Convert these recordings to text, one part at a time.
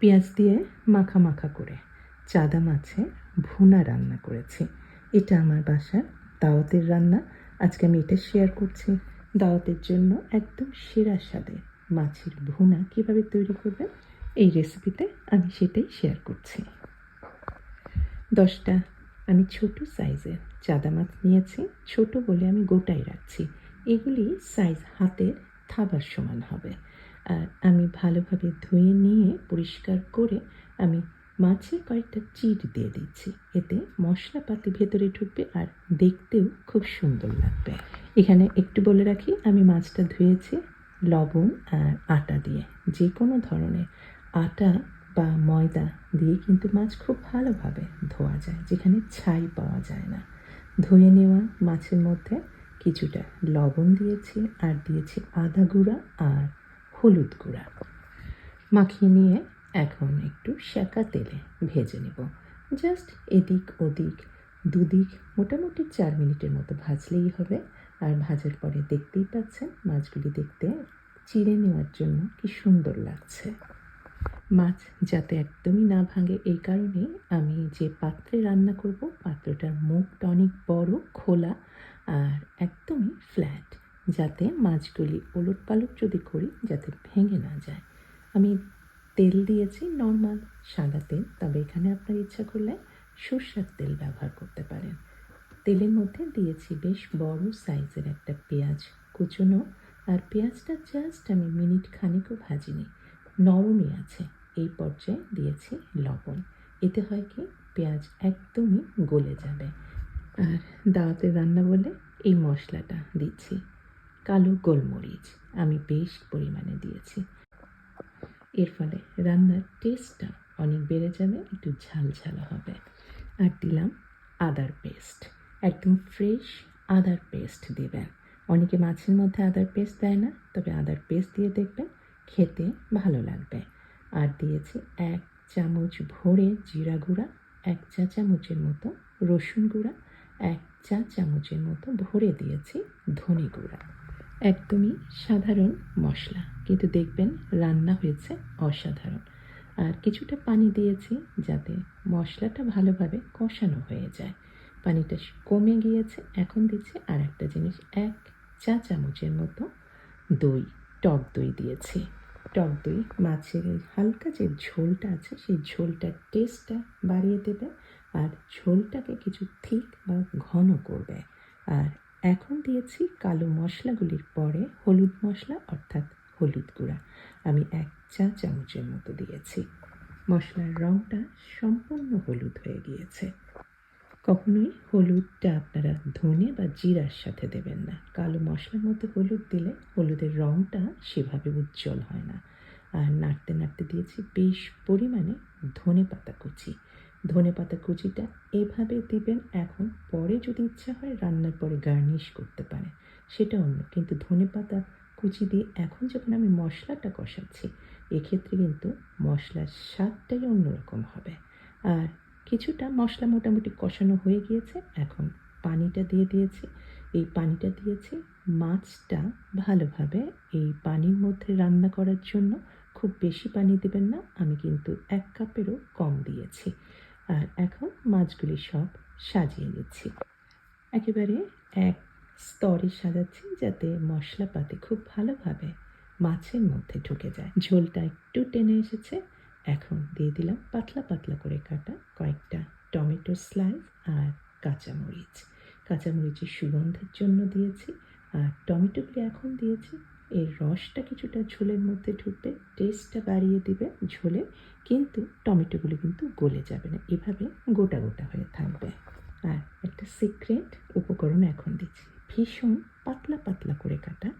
পেঁয়াজ দিয়ে মাখা মাখা করে। চাদা মাছে ভুনা রান্না করেছি। এটা আমার বাসার দাওয়াতের রান্না। আজকে আমি এটা শেয়ার করছি। দাওয়াতের জন্য একদম সেরা স্বাদে মাছের ভুনা কীভাবে তৈরি করবেন, এই রেসিপিতে আমি সেটাই শেয়ার করছি। দশটা, আমি ছোট সাইজের চাদা মাছ নিয়েছি। ছোট বলে আমি গোটাই রাখছি। এগুলি সাইজ হাতের থাবার সমান হবে। আমি ভালোভাবে ধুয়ে নিয়ে পরিষ্কার করে আমি মাছে কয়েকটা চিট দিয়ে দিচ্ছি। এতে মশলাপাতি ভেতরে ঢুকবে আর দেখতেও খুব সুন্দর লাগবে। এখানে একটু বলে রাখি, আমি মাছটা ধুয়েছি লবণ আর আটা দিয়ে। যে কোনো ধরনের আটা বা ময়দা দিয়ে কিন্তু মাছ খুব ভালোভাবে ধোয়া যায়, যেখানে ছাই পাওয়া যায় না। ধুয়ে নেওয়া মাছের মধ্যে কিছুটা লবণ দিয়েছি আর দিয়েছি আদা গুঁড়া আর হলুদ গুঁড়া। মাখিয়ে নিয়ে এখন একটু সেকা তেলে ভেজে নেব। জাস্ট এদিক ওদিক, দুদিক, মোটামুটি চার মিনিটের মতো ভাজলেই হবে। আর ভাজার পরে দেখতেই পাচ্ছেন মাছগুলি দেখতে চিড়ে নেওয়ার জন্য কি সুন্দর লাগছে। মাছ যাতে একদমই না ভাঙে, এই কারণে আমি যে পাত্রে রান্না করব, পাত্রটার মুখটা অনেক বড়, খোলা, আর ফ্ল্যাট যাতে মাছগুলি ওলট পালট যদি করি, যাতে ভেঙে না যায়। আমি তেল দিয়েছি, নর্মাল সাদা তেল, তবে এখানে আপনার ইচ্ছা করলে সর্ষার তেল ব্যবহার করতে পারেন। তেলের মধ্যে দিয়েছি বেশ বড় সাইজের একটা পেঁয়াজ কুচনো, আর পেঁয়াজটা জাস্ট আমি মিনিট খানিকও ভাজিনি, নরমই আছে। এই পর্যায়ে দিয়েছি লবণ। এতে হয় কি, পেঁয়াজ একদমই গলে যাবে। আর দাওয়াতে রান্না বলে এই মশলাটা দিচ্ছি। কালো গোলমরিচ আমি বেশ পরিমাণে দিয়েছি। এর ফলে রান্নার টেস্টটা অনেক বেড়ে যাবে, একটু ঝাল ঝাল হবে। আর দিলাম আদার পেস্ট একদম ফ্রেশ আদার পেস্ট দেবেন। অনেকে মাছের মধ্যে আদার পেস্ট দেয় না, তবে আদার পেস্ট দিয়ে দেখবেন খেতে ভালো লাগবে। আর দিয়েছি এক চামচ ভরে জিরা গুঁড়া, এক চা চামচের মতো রসুন গুঁড়া, এক চা চামচের মতো ভরে দিয়েছি ধনে গুঁড়া। একদমই সাধারণ মশলা। কিন্তু দেখবেন রান্না হয়েছে অসাধারণ। আর কিছুটা পানি দিয়েছি যাতে মশলাটা ভালোভাবে কষানো হয়ে যায়। পানিটা কমে গিয়েছে, এখন দিচ্ছি আর একটা জিনিস, এক চা চামচের মতো দই, টক দই দিয়েছি। টক দই মাছের হালকা যে ঝোলটা আছে, সেই ঝোলটার টেস্টটা বাড়িয়ে দেবে আর ঝোলটাকে কিছু থিক বা ঘন করবে। আর এখন দিয়েছি কালো মশলাগুলির পরে হলুদ মশলা অর্থাৎ হলুদ গুঁড়া। আমি এক চা চামচের মতো দিয়েছি। মশলার রঙটা সম্পূর্ণ হলুদ হয়ে গিয়েছে। কখনোই হলুদটা আপনারা ধনে বা জিরার সাথে দেবেন না। কালো মশলার মধ্যে হলুদ দিলে হলুদের রঙটা সেভাবে উজ্জ্বল হয় না। আর নাড়তে নাড়তে দিয়েছি বেশ পরিমাণে ধনে পাতা কুচি। ধনে পাতা কুচিটা এভাবে দিবেন, এখন পরে যদি ইচ্ছা হয় রান্নার পরে গার্নিশ করতে পারে সেটা অন্য, কিন্তু ধনে পাতা কুচি দিয়ে এখন যখন আমি মশলাটা কষাচ্ছি, এক্ষেত্রে কিন্তু মশলার স্বাদটাই অন্যরকম হবে। আর কিছুটা মশলা মোটামুটি কষানো হয়ে গিয়েছে, এখন পানিটা দিয়ে দিয়েছি। এই পানিটা দিয়েছি, মাছটা ভালোভাবে এই পানির মধ্যে রান্না করার জন্য খুব বেশি পানি দেবেন না, আমি কিন্তু এক কাপেরও কম দিয়েছি। আর এখন মাছগুলি সব সাজিয়ে নিচ্ছি। একেবারে এক স্তরে সাজাচ্ছি যাতে মশলাপাতি খুব ভালোভাবে মাছের মধ্যে ঢুকে যায়। ঝোলটা একটু টেনে এসেছে। এখন দিয়ে দিলাম পাতলা পাতলা করে কাটা কয়েকটা টমেটো স্লাইস আর কাঁচামরিচ। কাঁচামরিচের সুগন্ধের জন্য দিয়েছি আর টমেটোগুলি এখন দিয়েছি এর রসটা কিছুটা ঝোলের মধ্যে ঢুকবে টেস্টটা বাড়িয়ে দিবে ঝোলে, কিন্তু টমেটোগুলো কিন্তু গলে যাবে না। এভাবে গোটা গোটা হয়ে থাকবে। আর একটা সিক্রেট উপকরণ এখন দিচ্ছি। ভীষণ পাতলা পাতলা করে কাটা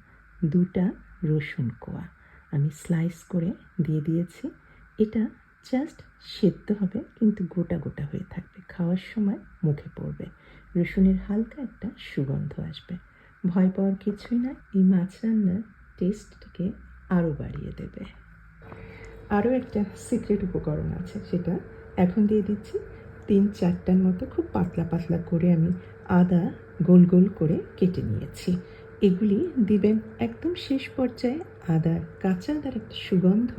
দুটা রসুন কোয়া। আমি স্লাইস করে দিয়ে দিয়েছি। এটা জাস্ট সেদ্ধ হবে, কিন্তু গোটা গোটা হয়ে থাকবে। খাওয়ার সময় মুখে পড়বে। রসুনের হালকা একটা সুগন্ধ আসবে। ভয় পাওয়ার কিছুই না এই মাছ রান্নার টেস্টটাকে আরও বাড়িয়ে দেবে। আরও একটা সিক্রেট উপকরণ আছে সেটা এখন দিয়ে দিচ্ছি। তিন চারটার মতো খুব পাতলা পাতলা করে আমি আদা গোল গোল করে কেটে নিয়েছি। এগুলি দিবেন একদম শেষ পর্যায়ে আদার কাঁচা আদার একটা সুগন্ধ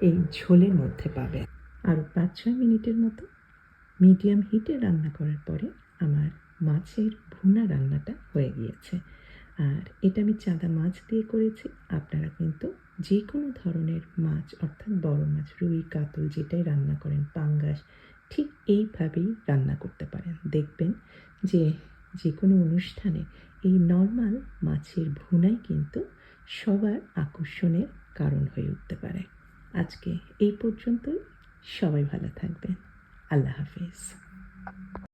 এই ঝোলের মধ্যে পাবে আরও পাঁচ ছয় মিনিটের মতো মিডিয়াম হিটে রান্না করার পরে আমার মাছের ভুনা রান্নাটা হয়ে গিয়েছে। আর এটা আমি চাঁদা মাছ দিয়ে করেছি। আপনারা কিন্তু যে কোনো ধরনের মাছ, অর্থাৎ বড় মাছ, রুই, কাতল, যেটাই রান্না করেন, পাঙ্গাস, ঠিক এইভাবেই রান্না করতে পারেন। দেখবেন যে যে কোনো অনুষ্ঠানে এই নর্মাল মাছের ভুনাই কিন্তু সবার আকর্ষণের কারণ হয়ে উঠতে পারে। আজকে এই পর্যন্তই। সবাই ভালো থাকবেন। আল্লাহ হাফিজ।